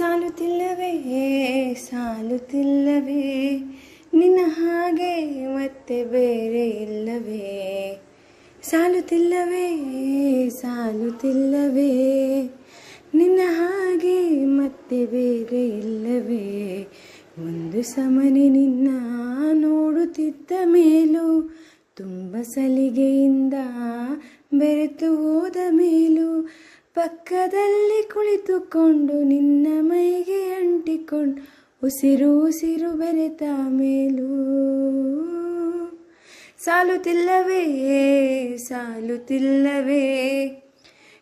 ಸಾಲುತ್ತಿಲ್ಲವೇ ಸಾಲುತ್ತಿಲ್ಲವೇ ನಿನ್ನ ಹಾಗೆ ಮತ್ತೆ ಬೇರೆ ಇಲ್ಲವೇ. ಸಾಲುತ್ತಿಲ್ಲವೇ ಸಾಲುತ್ತಿಲ್ಲವೇ ನಿನ್ನ ಹಾಗೆ ಮತ್ತೆ ಬೇರೆ ಇಲ್ಲವೇ. ಒಂದು ಸಮನೆ ನಿನ್ನ ನೋಡುತ್ತಿದ್ದ ಮೇಲೂ, ತುಂಬ ಸಲಿಗೆಯಿಂದ ಬೆರೆತು ಹೋದ ಮೇಲೂ ಪಕ್ಕದಲ್ಲಿ ಕುಳಿತುಕೊಂಡು ನಿನ್ನ ಮೈಗೆ ಅಂಟಿಕೊಂಡು ಉಸಿರು ಉಸಿರು ಬೆರೆತ ಮೇಲೂ. ಸಾಲುತ್ತಿಲ್ಲವೇ ಸಾಲುತ್ತಿಲ್ಲವೇ,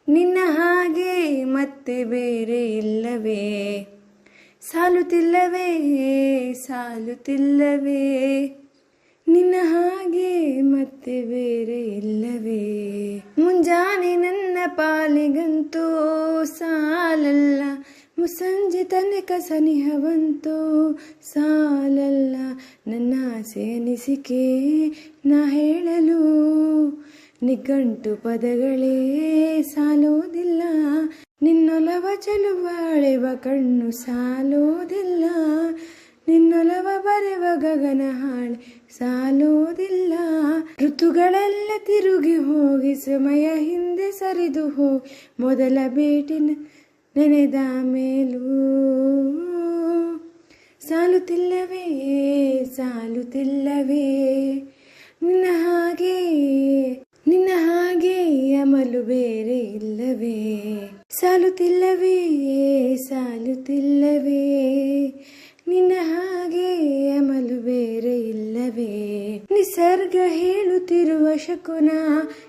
ನಿನ್ನ ಹಾಗೆ ಮತ್ತೆ ಬೇರೆ ಇಲ್ಲವೇ. ಸಾಲುತ್ತಿಲ್ಲವೇ ಸಾಲುತ್ತಿಲ್ಲವೇ, ನಿನ್ನ ಹಾಗೆ ಮತ್ತೆ ಬೇರೆ ಪಾಲಿಗಂತೂ ಸಾಲಲ್ಲ, ಮುಸಂಜೆ ತನಕ ಸನಿಹವಂತೂ ಸಾಲಲ್ಲ. ನನ್ನ ಆಸೆ ಅನಿಸಿಕೆ ನಾ ಹೇಳಲು ನಿಘಂಟು ಪದಗಳೇ ಸಾಲೋದಿಲ್ಲ. ನಿನ್ನೊಲವ ಚೆಲುವಾಳೆವ ಕಣ್ಣು ಸಾಲೋದಿಲ್ಲ. ನಿನ್ನೊಲವ ಬರೆವ ಗಗನ ಹಾಳೆ ಸಾಲೋದಿಲ್ಲ. ಋತುಗಳೆಲ್ಲ ತಿರುಗಿ ಹೋಗಿ ಸಮಯ ಹಿಂದೆ ಸರಿದು ಹೋಗಿ ಮೊದಲ ಭೇಟಿನ ನೆನೆದ ಮೇಲೂ. ಸಾಲುತ್ತಿಲ್ಲವೇ ಸಾಲುತ್ತಿಲ್ಲವೇ, ನಿನ್ನ ಹಾಗೆ ನಿನ್ನ ಹಾಗೆ ಅಮಲು ಬೇರೆ ಇಲ್ಲವೇ. ಸಾಲುತ್ತಿಲ್ಲವೇ ಶಕುನ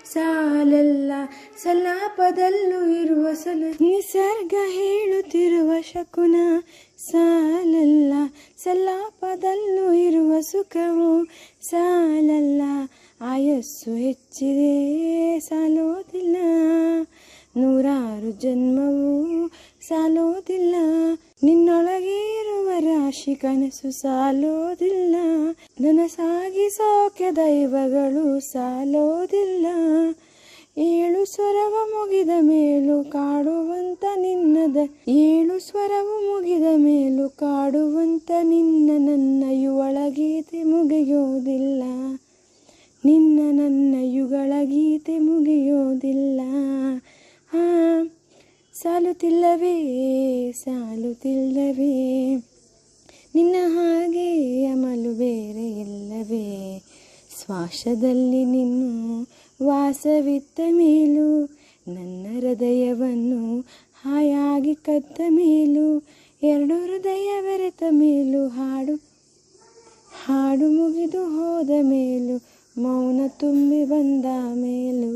ಸಾಲಲ್ಲ ಸಲಾಪದಲ್ಲೂ ಇರುವ ಸಲ. ನಿಸರ್ಗ ಹೇಳುತ್ತಿರುವ ಶಕುನ ಸಾಲಲ್ಲ ಸಲಾಪದಲ್ಲೂ ಇರುವ ಸುಖವು ಸಾಲಲ್ಲ. ಆಯಸ್ಸು ಹೆಚ್ಚಿದೆ, ಸಾಲೋದಿಲ್ಲ. ನೂರಾರು ಜನ್ಮವು ಸಾಲೋದಿಲ್ಲ. ನಿನ್ನೊಳಗೆ ಇರುವ ರಾಶಿ ಕನಸು ಸಾಲೋದಿಲ್ಲ. ನನಸಾಗಿ ಸಾಗಿಸೋಕೆ ದೈವಗಳು ಸಾಲೋದಿಲ್ಲ. ಏಳು ಸ್ವರವ ಮುಗಿದ ಮೇಲೂ ಕಾಡುವಂತ ನಿನ್ನದ, ಏಳು ಸ್ವರವು ಮುಗಿದ ಮೇಲೂ ಕಾಡುವಂತ ನಿನ್ನ ನನ್ನ ಯುವಳ ಗೀತೆ ಮುಗಿಯೋದಿಲ್ಲ. ನಿನ್ನ ನನ್ನ ಯುಗಳ ಗೀತೆ ಮುಗಿಯೋದಿಲ್ಲ. ಹಾ ಸಾಲುತ್ತಿಲ್ಲವೇ ಸಾಲುತ್ತಿಲ್ಲವೇ ನಿನ್ನ ಹಾಗೆ ಅಮಲು ಬೇರೆ ಇಲ್ಲವೇ? ಶ್ವಾಸದಲ್ಲಿ ನಿನ್ನು ವಾಸವಿತ್ತ ಮೇಲೂ, ನನ್ನ ಹೃದಯವನ್ನು ಹಾಯಾಗಿ ಕದ್ದ ಮೇಲೂ, ಎರಡು ಹೃದಯ ಬೆರೆತ ಮೇಲೂ, ಹಾಡು ಹಾಡು ಮುಗಿದು ಹೋದ ಮೇಲೂ, ಮೌನ ತುಂಬಿ ಬಂದ ಮೇಲೂ.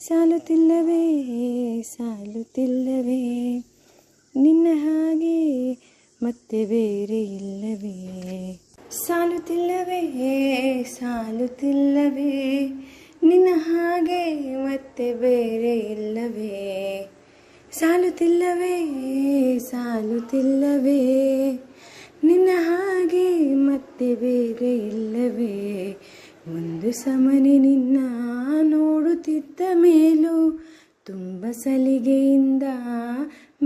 ಸಾಲುತ್ತಿಲ್ಲವೇ ಸಾಲುತ್ತಿಲ್ಲವೇ ನಿನ್ನ ಹಾಗೆ ಮತ್ತೆ ಬೇರೆ ಇಲ್ಲವೇ. ಸಾಲುತ್ತಿಲ್ಲವೇ ಸಾಲುತ್ತಿಲ್ಲವೇ ನಿನ್ನ ಹಾಗೆ ಮತ್ತೆ ಬೇರೆ ಇಲ್ಲವೇ. ಸಾಲುತ್ತಿಲ್ಲವೇ ಸಾಲುತ್ತಿಲ್ಲವೇ ನಿನ್ನ ಹಾಗೆ ಮತ್ತೆ ಬೇರೆ ಇಲ್ಲವೇ. ಒಂದು ಸಮನೆ ನಿನ್ನ ನೋಡುತ್ತಿದ್ದ ಮೇಲೂ ತುಂಬ ಸಲಿಗೆಯಿಂದ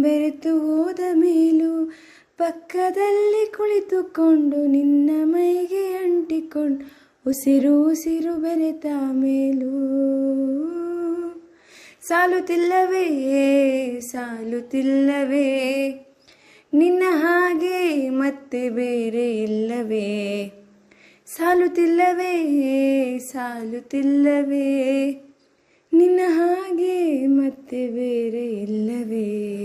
ಬೆರೆತು ಹೋದ ಮೇಲೂ ಪಕ್ಕದಲ್ಲಿ ಕುಳಿತುಕೊಂಡು ನಿನ್ನ ಮೈಗೆ ಅಂಟಿಕೊಂಡು ಉಸಿರು ಉಸಿರು ಬೆರೆತ ಮೇಲೂ. ಸಾಲುತ್ತಿಲ್ಲವೇ ಸಾಲುತ್ತಿಲ್ಲವೇ, ನಿನ್ನ ಹಾಗೆ ಮತ್ತೆ ಬೇರೆ ಇಲ್ಲವೇ? ಸಾಲುತ್ತಿಲ್ಲವೇ ಸಾಲುತ್ತಿಲ್ಲವೇ ನಿನ್ನ ಹಾಗೆ ಮತ್ತೆ ಬೇರೆ ಇಲ್ಲವೇ?